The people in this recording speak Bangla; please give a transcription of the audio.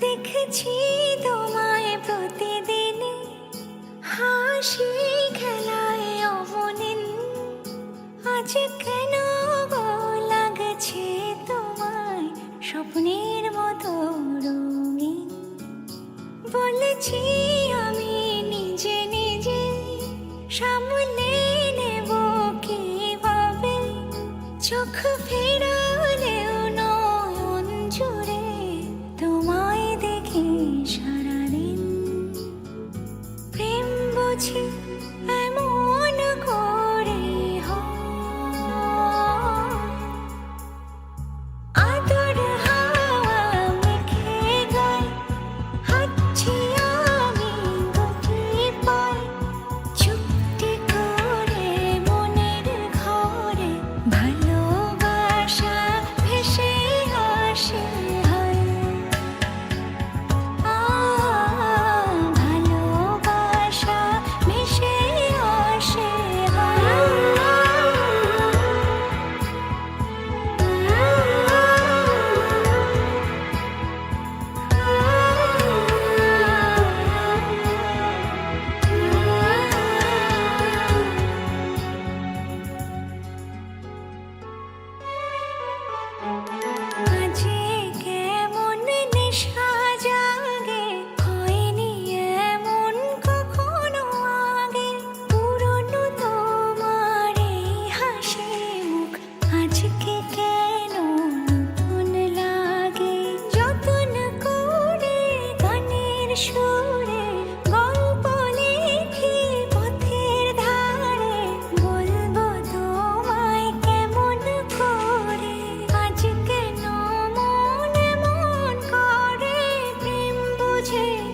দেখছি তোমায় প্রতিদিন। হাসি খেলায় অমনিন আজ কেন গো লাগছে তোমায় স্বপ্নের মতো রঙিন? বলেছি আমি নিজে নিজে সামলে নেব কীভাবে? চোখ ফেরা ভাই change.